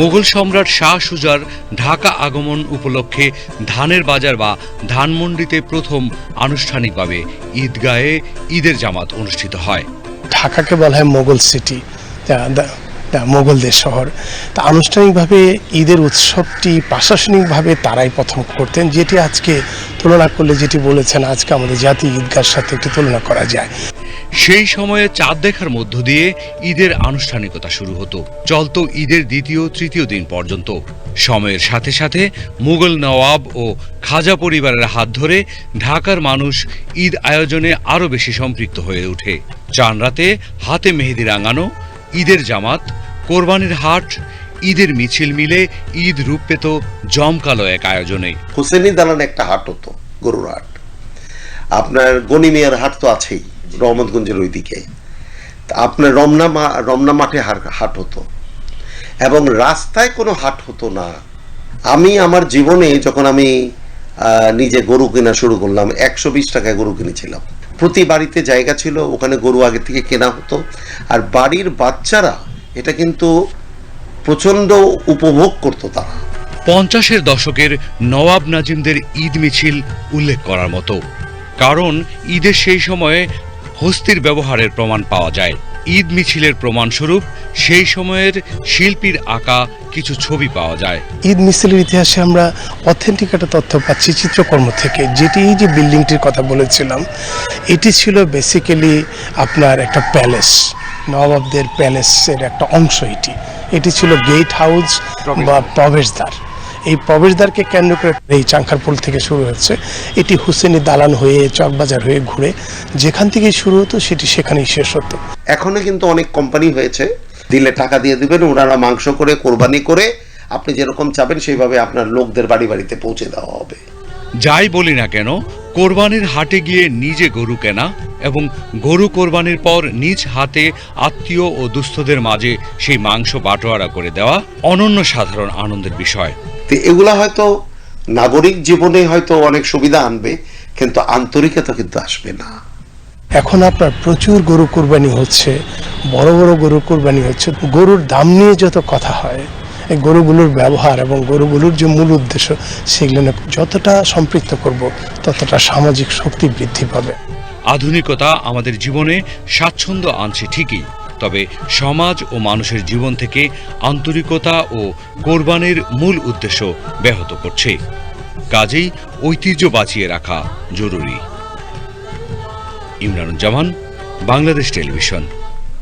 মোগল সম্রাট শাহ সুজার ঢাকা আগমন উপলক্ষে ধানের বাজার বা ধানমন্ডিতে প্রথম আনুষ্ঠানিকভাবে ঈদগাহে ঈদের জামাত অনুষ্ঠিত হয়। ঢাকাকে বলা হয় মোগল সিটি মোগলদের শহর। তা আনুষ্ঠানিকভাবে ঈদের উৎসবটি প্রশাসনিকভাবে তারাই প্রথম করতেন, যেটি আজকে তুলনা করলে যেটি বলেছেন, আজকে আমাদের জাতীয় ঈদগার সাথে একটি তুলনা করা যায়। সেই সময়ে চাঁদ দেখার মধ্য দিয়ে ঈদের আনুষ্ঠানিকতা শুরু হতো। চলত ঈদের দ্বিতীয়, তৃতীয় দিন পর্যন্ত। সময়ের সাথে সাথে মুঘল নওয়াব ও খাজা পরিবারের হাত ধরে ঢাকার মানুষ ঈদ আয়োজনে আরও বেশি সম্পৃক্ত হয়ে ওঠে। চান রাতে হাতে মেহেদি রাঙানো, ঈদের জামাত, কোরবানির হাট, ঈদের মিছিল মিলে ঈদ রূপ পেত জমকালো এক আয়োজনে। হোসেনি দালান একটা হাট হতো, গরুর হাট। আপনার গনিমিয়ার হাট তো আছেই। রহমতগঞ্জের ওইদিকে। তা আপনার রমনা রমনা মাঠে হাট হতো। এবং রাস্তায় কোনো হাট হতো না। আমি আমার জীবনে যখন আমি নিজে গরু কেনা শুরু করলাম, একশো বিশ টাকায় গরু কিনেছিলাম। প্রতি বাড়িতে জায়গা ছিল, ওখানে গরু আগে থেকে কেনা হতো। আর বাড়ির বাচ্চারা এটা কিন্তু প্রচণ্ড উপভোগ করতো তারা। পঞ্চাশের দশকের নওয়াব নাজিমদের ঈদ মিছিল উল্লেখ করার মতো। কারণ ঈদের সেই সময়ে হস্তির ব্যবহারের প্রমাণ পাওয়া যায়। ঈদ মিছিলের প্রমাণস্বরূপ সেই সময়ের শিল্পীর আঁকা কিছু ছবি পাওয়া যায়। ঈদ মিছিলের ইতিহাসে আমরা অথেন্টিক একটা তথ্য পাচ্ছি চিত্রকর্ম থেকে। যেটি এই যে বিল্ডিংটির কথা বলেছিলাম, এটি ছিল বেসিক্যালি আপনার একটা প্যালেস নবাবদের প্যালেসের একটা অংশ এটি। এটি ছিল গেট হাউস বা প্রবেশদ্বার। এই প্রবেশদ্বারকে কেন্দ্র করে এই চাঙ্খারপুল থেকে শুরু হচ্ছে। এটি হুসেনি দালান হয়ে চকবাজার হয়ে ঘুরে যেখান থেকে শুরু হতো সেটি সেখানেই শেষ হতো। এখনও কিন্তু অনেক কোম্পানি হয়েছে। দিলে টাকা দিয়ে দিবেন ওনারা মাংস করে কোরবানি করে আপনি যেরকম চাবেন সেইভাবে আপনার লোকদের বাড়ি বাড়িতে পৌঁছে দেওয়া হবে। যাই বলি না কেন কোরবানির হাটে গিয়ে নিজে গরু কেনা এবং গরু কোরবানির পর নিজ হাতে আত্মীয় ও দুস্থদের মাঝে সেই মাংস বাটোয়ারা করে দেওয়া অনন্য সাধারণ আনন্দের বিষয়। তো এগুলা হয়তো নাগরিক জীবনে হয়তো অনেক সুবিধা আনবে কিন্তু আন্তরিকতা কিন্তু আসবে না। এখন আপনার প্রচুর গরু কোরবানি হচ্ছে বড় বড় গরু কোরবানি হচ্ছে গরুর দাম নিয়ে যত কথা হয় এই গরুগুলোর ব্যবহার এবং গরুগুলোর যে মূল উদ্দেশ্য সেগুলো যতটা সম্পৃক্ত করব ততটা সামাজিক শক্তি বৃদ্ধি পাবে। আধুনিকতা আমাদের জীবনে স্বাচ্ছন্দ্য আনছে ঠিকই, তবে সমাজ ও মানুষের জীবন থেকে আন্তরিকতা ও কোরবানের মূল উদ্দেশ্য ব্যাহত করছে। কাজেই ঐতিহ্য বাঁচিয়ে রাখা জরুরি। ইমরানুজ্জামান, বাংলাদেশ টেলিভিশন।